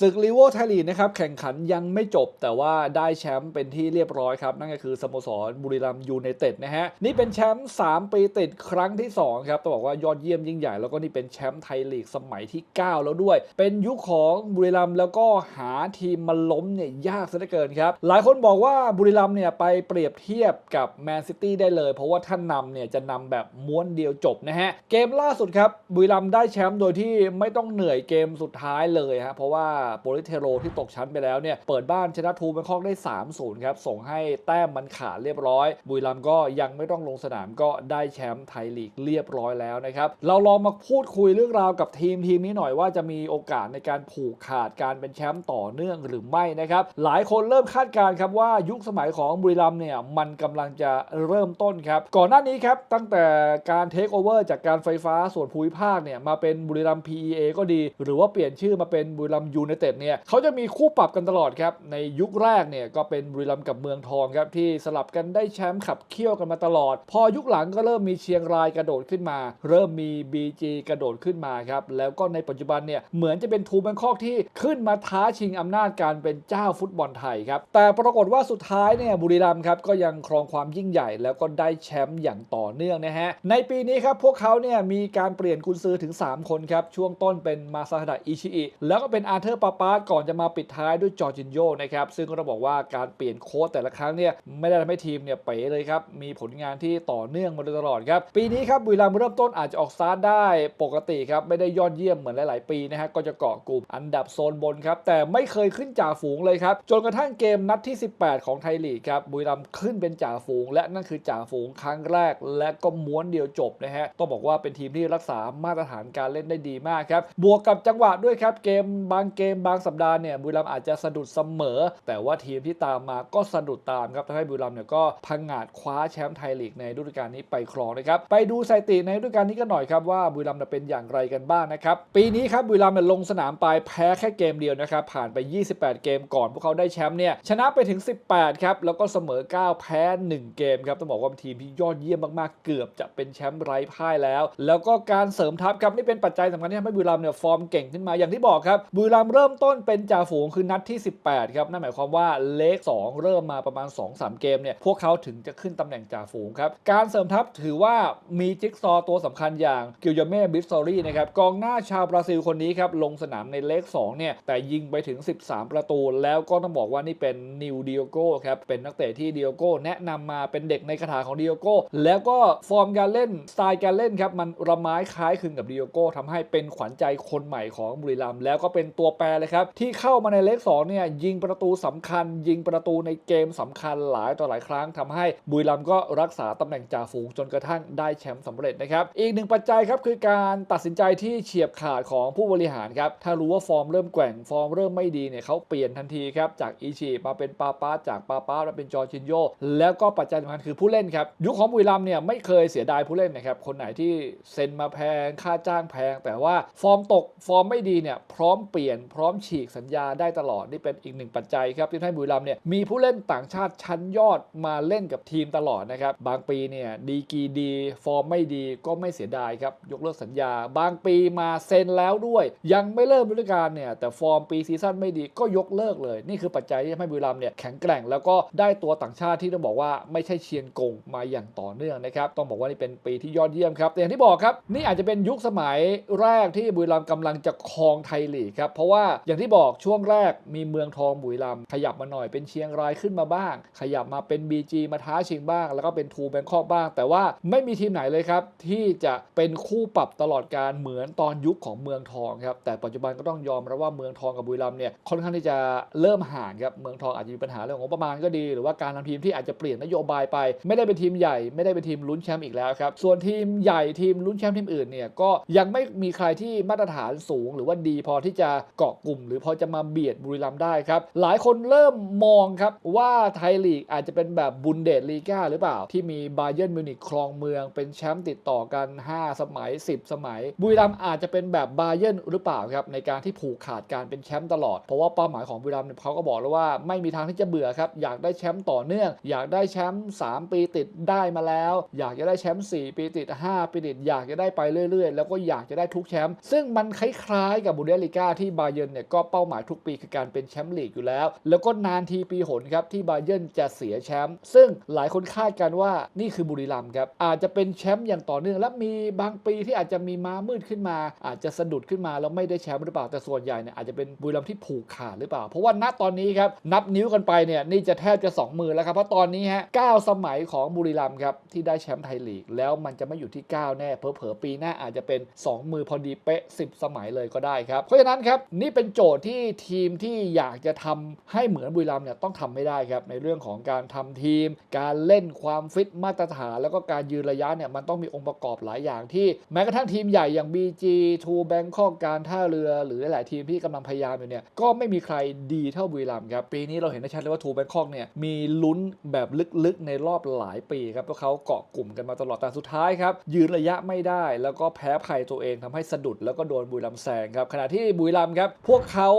ศึกลีโวไทยลีกนะครับแข่งขันยังไม่จบ แต่ว่าได้แชมป์เป็นที่เรียบร้อยครับ นั่นก็คือสโมสรบุรีรัมย์ยูไนเต็ดนะฮะ นี่เป็นแชมป์3ปีติดครั้งที่ 2 ครับต้องบอกว่ายอดเยี่ยมยิ่งใหญ่ แล้วก็นี่เป็นแชมป์ไทยลีกสมัยที่ 9 แล้วด้วย เป็นยุคของบุรีรัมย์แล้วก็หาทีมมาล้มเนี่ยยากซะเหลือเกินครับ หลายคนบอกว่าบุรีรัมย์เนี่ยไปเปรียบเทียบกับแมนซิตี้ได้เลย เพราะว่าท่านนำเนี่ยจะนำแบบม้วนเดียวจบนะฮะเกมล่าสุดครับบุรีรัมย์ได้แชมป์โดยที่ไม่ต้องเหนื่อยเกมสุดท้ายเลยฮะเพราะว่าโปลิเทโรที่ตกชั้นไปแล้วเนี่ยเปิดบ้านชนะทูแบงคอกได้ 3-0 ครับ ส่งให้แต้มมันขาดเรียบร้อย บุรีรัมย์ก็ยังไม่ต้องลงสนามก็ได้แชมป์ไทยลีกเรียบร้อยแล้วนะครับ เราลองมาพูดคุยเรื่องราวกับทีมทีมนี้หน่อยว่าจะมีโอกาสในการผูกขาดการเป็นแชมป์ต่อเนื่องหรือไม่นะครับ หลายคนเริ่มคาดการณ์ครับว่ายุคสมัยของบุรีรัมย์เนี่ยมันกำลังจะเริ่มต้นครับ ก่อนหน้านี้ครับตั้งแต่การเทคโอเวอร์จากการไฟฟ้าส่วนภูมิภาคเนี่ยมาเป็นบุรีรัมย์ PEA ก็ดี หรือว่าเปลี่ยนชื่อมาเป็นบุรีรัมย์ยูไนเต็ดเนี่ยเขาจะมีคู่ปรับกันตลอดครับ ในยุคแรกเนี่ยก็เป็นบุรีรัมย์กับเมืองทองครับ ที่สลับกันได้แชมป์ขับเคี่ยวกันมาตลอด พอยุคหลังก็เริ่มมีเชียงรายกระโดดขึ้นมา เริ่มมี BG กระโดดขึ้นมาครับ แล้วก็ในปัจจุบันเนี่ยเหมือนจะเป็นทูแบงคอกที่ขึ้นมาท้าชิงอำนาจการเป็นเจ้าฟุตบอลไทยครับแต่ปรากฏว่าสุดท้ายเนี่ยบุรีรัมย์ครับก็ยังครองความยิ่งใหญ่ แล้วก็ได้แชมป์อย่างต่อเนื่องนะฮะในปีนี้ครับพวกเขาเนี่ยมีการเปลี่ยนกุนซือถึง 3 คนครับช่วงต้นเป็นมาซาฮดะอิชิอิแล้วก็เป็นอาเธอร์ปาปาก่อนจะมาปิดท้ายด้วยจอร์จินโยนะครับ ซึ่งก็ต้องบอกว่าการเปลี่ยนโค้ชแต่ละครั้งเนี่ยไม่ได้ทำให้ทีมเนี่ยเป๋เลยครับ มีผลงานที่ต่อเนื่องมาโดยตลอดครับ ปีนี้ครับบุรีรัมย์เริ่มต้นอาจจะออกสตาร์ทได้ปกติครับ ไม่ได้ยอดเยี่ยมเหมือนหลาย ๆ ปีนะฮะก็จะเกาะกลุ่มอันดับโซนบนครับแต่ไม่เคยขึ้นจ่าฝูงเลยครับจนกระทั่งเกมนัดที่ 18 ของไทยลีกครับบุรีรัมย์ขึ้นเป็นจ่าฝูง และนั่นคือจ่าฝูงครั้งแรก และก็ม้วนเดียวจบนะฮะต้องบอกว่าเป็นทีมที่รักษามาตรฐานการเล่นได้ดีมากครับบวกกับจังหวะด้วยครับเกมบางเกมบางสัปดาห์เนี่ยบุรีรัมอาจจะสะดุดเสมอ แต่ว่าทีมที่ตามมาก็สะดุดตามครับทำให้บุรีรัมเนี่ยก็พังงาดคว้าแชมป์ไทยลีกในฤดูกาลนี้ไปครองนะครับไปดูสถิติในฤดูกาลนี้กันหน่อยครับว่าบุรีรัมเป็นอย่างไรกันบ้างนะครับปีนี้ครับบุรีรัมลงสนามไปแพ้แค่เกมเดียวนะครับผ่านไป 28 เกมก่อนพวกเขาได้แชมป์เนี่ยชนะไปถึง 18 ครับ แล้วก็เสมอ 9 แพ้ 1 เกมครับ ต้องบอกว่าเป็นทีมที่ยอดเยี่ยมมากๆ เกือบจะเป็นแชมป์ไร้พ่ายแล้ว แล้วก็การเสริมทัพครับ นี่เป็นปัจจัยสำคัญที่ทำให้บุรีรัมเนี่ยฟอร์มเก่งขึ้นมาอย่างที่บอกครับบุรีรัมเริ่มริ่มต้นเป็นจ่าฝูงคือนัดที่ 18 ครับนั่นหมายความว่าเลข 2 เริ่มมาประมาณ 2-3 เกมเนี่ยพวกเขาถึงจะขึ้นตำแหน่งจ่าฝูงครับการเสริมทัพถือว่ามีจิ๊กซอว์ตัวสำคัญอย่างกิลยเม่บิสซอรี่นะครับกองหน้าชาวบราซิลคนนี้ครับลงสนามในเลข2เนี่ยแต่ยิงไปถึง 13 ประตู แล้วก็ต้องบอกว่านี่เป็นนิวดิโอโก้ครับเป็นนักเตะที่ดิโอโก้แนะนำมาเป็นเด็กในคาถาของดิโอโก้แล้วก็ฟอร์มการเล่นสไตล์การเล่นครับมันระไม้คล้ายคลึงกับดิโอโก้ทำให้เป็นขวัญใจคนใหม่ของบุรีรัมย์แล้วก็เป็นตัวแปรเลยครับ ที่เข้ามาในเลข2เนี่ยยิงประตูสำคัญ ยิงประตูในเกมสำคัญหลายต่อหลายครั้งทำให้บุรีรัมย์ก็รักษาตำแหน่งจ่าฝูงจนกระทั่งได้แชมป์สำเร็จนะครับ อีกหนึ่งปัจจัยครับคือการตัดสินใจที่เฉียบขาดของผู้บริหารครับ ถ้ารู้ว่าฟอร์มเริ่มแกว่งฟอร์มเริ่มไม่ดีเนี่ยเขาเปลี่ยนทันทีครับ จากอีชีมาเป็นปาปาจากปาปามาเป็นจอร์จินโยแล้วก็ปัจจัยสำคัญคือผู้เล่นครับ ยุคของบุรีรัมย์เนี่ยไม่เคยเสียดายผู้เล่นนะครับคนไหนที่เซ็นมาแพงค่าจ้างแพง แต่ว่าฟอร์มตกฟอร์มไม่ดีเนี่ยพร้อมเปลี่ยนพร้อมฉีกสัญญาได้ตลอด นี่เป็นอีกหนึ่งปัจจัยครับที่ทำให้บุรีรัมย์เนี่ยมีผู้เล่นต่างชาติชั้นยอดมาเล่นกับทีมตลอดนะครับบางปีเนี่ยดีกีดีฟอร์มไม่ดีก็ไม่เสียดายครับยกเลิกสัญญา บางปีมาเซ็นแล้วด้วย ยังไม่เริ่มฤดูกาลเนี่ยแต่ฟอร์มปีซีซั่นไม่ดีก็ยกเลิกเลย นี่คือปัจจัยที่ทำให้บุรีรัมย์เนี่ยแข็งแกร่งแล้วก็ได้ตัวต่างชาติที่ต้องบอกว่าไม่ใช่เชียงกงมาอย่างต่อเนื่องนะครับต้องบอกว่านี่เป็นปีที่ยอดเยี่ยมครับแต่อย่างที่บอกครับนี่อาจจะเป็นยุคสมัยแรกที่บุรีรัมย์กำลังจะครองไทยลีกครับเพราะว่าอย่างที่บอกช่วงแรกมีเมืองทองบุรีรัมย์ขยับมาหน่อยเป็นเชียงรายขึ้นมาบ้าง ขยับมาเป็น BG มาท้าชิงบ้าง แล้วก็เป็นทูแบงคอกบ้าง แต่ว่าไม่มีทีมไหนเลยครับ ที่จะเป็นคู่ปรับตลอดการเหมือนตอนยุคของเมืองทองครับแต่ปัจจุบันก็ต้องยอมรับว่าเมืองทองกับบุรีรัมย์เนี่ยค่อนข้างที่จะเริ่มห่างครับเมืองทองอาจจะมีปัญหาเรื่องของงบประมาณก็ดี หรือว่าการทำทีมที่อาจจะเปลี่ยนนโยบายไป ไม่ได้เป็นทีมใหญ่ไม่ได้เป็นทีมลุ้นแชมป์อีกแล้วครับส่วนทีมใหญ่ทีมลุ้นแชมป์ทีมอื่นเนี่ยก็ยังไม่มีใครที่มาตรฐานสูง หรือว่าดีพอที่จะเกาะกลุ่ม หรือพอจะมาเบียดบุรีรัมย์ได้ครับ หลายคนเริ่มมองครับว่าไทยลีกอาจจะเป็นแบบบุนเดสลีกาหรือเปล่า ที่มีบาเยิร์นมิวนิกครองเมืองเป็นแชมป์ติดต่อกัน 5 สมัย 10 สมัย บุรีรัมย์อาจจะเป็นแบบบาเยิร์นหรือเปล่าครับในการที่ผูกขาดการเป็นแชมป์ตลอดเพราะว่าเป้าหมายของบุรีรัมย์เนี่ยเขาก็บอกแล้วว่าไม่มีทางที่จะเบื่อครับอยากได้แชมป์ต่อเนื่อง อยากได้แชมป์3ปีติดได้มาแล้ว อยากจะได้แชมป์4ปีติด 5 ปีติดอยากจะได้ไปเรื่อยๆ แล้วก็อยากจะได้ทุกแชมป์ซึ่งมันคล้ายๆกับบุนเดสลีกาที่บาเยิร์นร์นเนี่ยก็เป้าหมายทุกปีคือการเป็นแชมป์ลีกอยู่แล้ว แล้วก็นานทีปีหนครับที่บาเยิร์นจะเสียแชมป์ซึ่งหลายคนคาดกันว่านี่คือบุรีรัมย์ครับอาจจะเป็นแชมป์อย่างต่อเนื่องและมีบางปีที่อาจจะมีม้ามืดขึ้นมา อาจจะสะดุดขึ้นมาแล้วไม่ได้แชมป์หรือเปล่าแต่ส่วนใหญ่เนี่ยอาจจะเป็นบุรีรัมย์ที่ผูกขาดหรือเปล่า เพราะว่าณตอนนี้ครับนับนิ้วกันไปเนี่ยนี่จะแทบจะสองมือแล้วครับเพราะตอนนี้ฮะเก้าสมัยของบุรีรัมย์ครับที่ได้แชมป์ไทยลีกแล้วมันจะไม่อยู่ที่ 9 แน่เผลอๆปีหน้าอาจจะเป็น 2 มือพอดีเป๊ะ 10 สมัยเลยก็ได้ครับเพราะฉะนั้นครับนี่เป็นโจทย์ที่ทีมที่อยากจะทำให้เหมือนบุรีรัมเนี่ยต้องทำไม่ได้ครับในเรื่องของการทำทีม การเล่นความฟิตมาตรฐาน แล้วก็การยืนระยะเนี่ยมันต้องมีองค์ประกอบหลายอย่างที่แม้กระทั่งทีมใหญ่อย่าง BG 2 Bangkok การท่าเรือ หรือหลายๆทีมที่กำลังพยายามอยู่เนี่ยก็ไม่มีใครดีเท่าบุรีรัมครับปีนี้เราเห็นได้ชัดเลยว่าทูแบงคอกเนี่ยมีลุ้นแบบลึกๆในรอบหลายปีครับเพราะเขาเกาะกลุ่มกันมาตลอดแต่สุดท้ายครับยืนระยะไม่ได้ แล้วก็แพ้ภัยตัวเองทำให้สะดุดแล้วก็โดนบุรีรัมแซงครับขณะที่บุรีรัมครับพวกเขา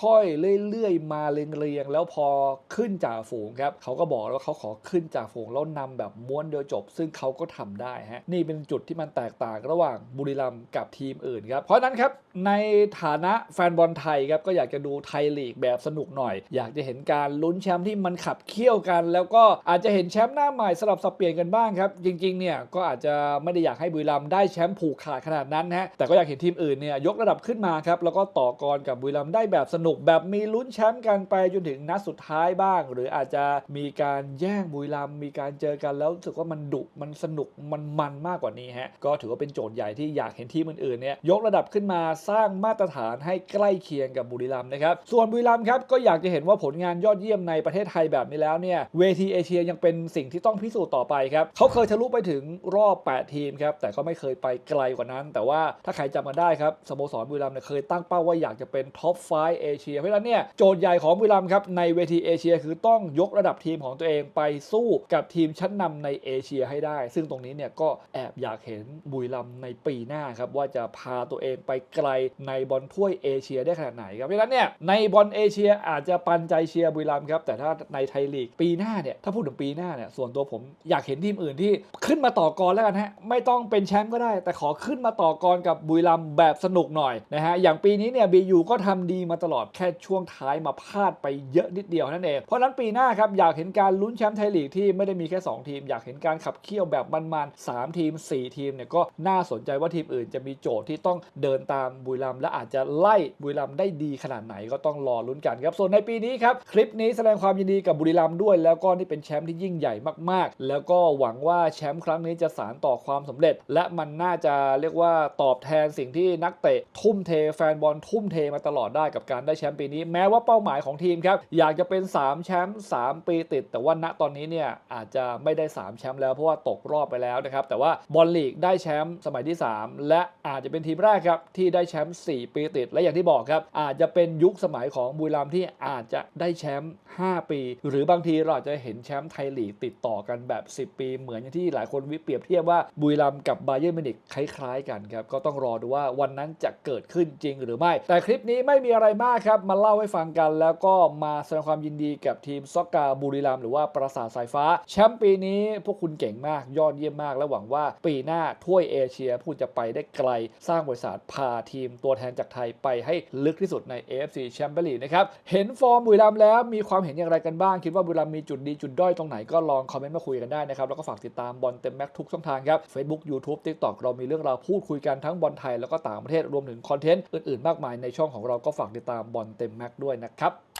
ค่อยๆ เรื่อยๆ มาเรียงๆ แล้วพอขึ้นจากฝูงครับเขาก็บอกว่าเขาขอขึ้นจากฝูงแล้วนำแบบม้วนเดียวจบ ซึ่งเขาก็ทำได้ฮะนี่เป็นจุดที่มันแตกต่างระหว่างบุรีรัมย์กับทีมอื่นครับเพราะนั้นครับในฐานะแฟนบอลไทยครับ ก็อยากจะดูไทยลีกแบบสนุกหน่อย อยากจะเห็นการลุ้นแชมป์ที่มันขับเคี่ยวกัน แล้วก็อาจจะเห็นแชมป์หน้าใหม่สลับสับเปลี่ยนกันบ้างครับ จริงๆเนี่ยก็อาจจะไม่ได้อยากให้บุรีรัมย์ได้แชมป์ผูกขาดขนาดนั้นนะฮะแต่ก็อยากเห็นทีมอื่นเนี่ยยกระดับขึ้นมาครับแล้วก็ต่อกรกับบุรีรัมย์ได้แบบสนุกแบบมีลุ้นแชมป์กันไปจนถึงนัดสุดท้ายบ้าง หรืออาจจะมีการแย่งบุรีรัมย์มีการเจอกันแล้วรู้สึกว่ามันดุมันสนุกมันมันมากกว่านี้ฮะก็ถือว่าเป็นโจทย์ใหญ่ที่อยากเห็นทีมอื่นๆเนี่ยยกระดับขึ้นมาสร้างมาตรฐานให้ใกล้เคียงกับบุรีรัมย์นะครับ ส่วนบุรีรัมย์ครับก็อยากจะเห็นว่าผลงานยอดเยี่ยมในประเทศไทยแบบนี้แล้วเนี่ยเวทีเอเชียยังเป็นสิ่งที่ต้องพิสูจน์ต่อไปครับเขาเคยทะลุไปถึงรอบ 8 ทีมครับแต่ก็ไม่เคยไปไกลกว่านั้น แต่ว่าถ้าใครจำกันได้ครับสโมสรบุรีรัมย์เนี่ยเคยตั้งเป้าว่าอยากจะเป็นท็อป5เอเชียเพราะฉะนั้นเนี่ยโจทย์ใหญ่ของบุรีรัมย์ครับในเวทีเอเชียคือต้องยกระดับทีมของตัวเองไปสู้กับทีมชั้นนำในเอเชียให้ได้ ซึ่งตรงนี้เนี่ยก็แอบอยากเห็นบุรีรัมย์ในปีหน้าครับว่าจะพาตัวเองไปไกลในบอลถ้วยเอเชียได้ขนาดไหนครับเพราะฉะนั้นเนี่ยในบอลเอเชียอาจจะปันใจเชียร์บุรีรัมย์ครับแต่ถ้าในไทยลีกปีหน้าเนี่ยถ้าพูดถึงปีหน้าเนี่ยส่วนตัวผมอยากเห็นทีมอื่นที่ขึ้นมาต่อกรแล้วกันฮะไม่ต้องเป็นแชมป์ก็ได้ แต่ขอขึ้นมาต่อกรกับบุรีรัมย์แบบสนุกหน่อยนะฮะอย่างปีนี้เนี่ยบียูก็ทำดีมาตลอดแค่ช่วงท้ายมาพลาดไปเยอะนิดเดียวนั่นเองเพราะฉะนั้นปีหน้าครับอยากเห็นการลุ้นแชมป์ไทยลีกที่ไม่ได้มีแค่ 2 ทีม อยากเห็นการขับเคี่ยวแบบมันๆ3ทีม 4 ทีมเนี่ยก็น่าสนใจว่าทีมอื่นจะมีโจทย์ที่ต้องเดินตามบุรีรัมย์และอาจจะไล่บุรีรัมย์ได้ดีขนาดไหนก็ต้องรอลุ้นกันครับส่วนในปีนี้ครับคลิปนี้แสดงความยินดีกับบุรีรัมย์ด้วย แล้วก็นี่เป็นแชมป์ที่ยิ่งใหญ่มากๆ แล้วก็หวังว่าแชมป์ครั้งนี้จะสานต่อความสำเร็จ และมันน่าจะเรียกว่าตอบแทนสิ่งที่นักเตะทุ่มเทแฟนบอลทุ่มเทมาตลอดได้กับการได้แชมป์ปีนี้ แม้ว่าเป้าหมายของทีมครับอยากจะเป็น 3 แชมป์3 ปีติด แต่ว่าณตอนนี้เนี่ยอาจจะไม่ได้ 3 แชมป์แล้วเพราะว่าตกรอบไปแล้วนะครับแต่ว่าบอลลีกได้แชมป์สมัยที่ 3 และอาจจะเป็นทีมแรกครับที่ได้แชมป์4 ปีติด และอย่างที่บอกครับอาจจะเป็นยุคสมัยของบุรีรัมย์ที่อาจจะได้แชมป์5 ปี หรือบางทีเราอาจจะเห็นแชมป์ไทยลีกติดต่อกันแบบ 10 ปี เหมือนอย่างที่หลายคนวิเปรียบเทียบว่าบุรีรัมย์กับบาเยิร์มิวนิกคล้ายๆกันครับก็ต้องรอดูว่าวันนั้นจะเกิดขึ้นจริงหรือไม่ แต่คลิปนี้ไม่มีอะไรมากครับมาเล่าให้ฟังกัน แล้วก็มาแสดงความยินดีกับทีมซอกกาบุรีรัมย์หรือว่าปราสาทสายฟ้าแชมป์ปีนี้พวกคุณเก่งมากยอดเยี่ยมมาก และหวังว่าปีหน้าถ้วยเอเชียพูดจะไปได้ไกลสร้างบริษัทพาทีมตัวแทนจากไทยไปให้ลึกที่สุดใน AFC แชมเปี้ยนลีกนะครับ เห็นฟอร์มบุรีรัมแล้วมีความเห็นอย่างไรกันบ้าง คิดว่าบุรีรัมมีจุดดีจุดด้อยตรงไหนก็ลองคอมเมนต์มาคุยกันได้นะครับ แล้วก็ฝากติดตามบอลเต็มแม็กทุกช่องทางครับ Facebook YouTube TikTok เรามีเรื่องราวพูดคุยกันทั้งบอลไทยแล้วก็ต่างประเทศรวมถึงคอนเทนต์อื่นๆ มากมายในช่องของเราก็ฝากติดตามบอลเต็มแม็กด้วยนะครับ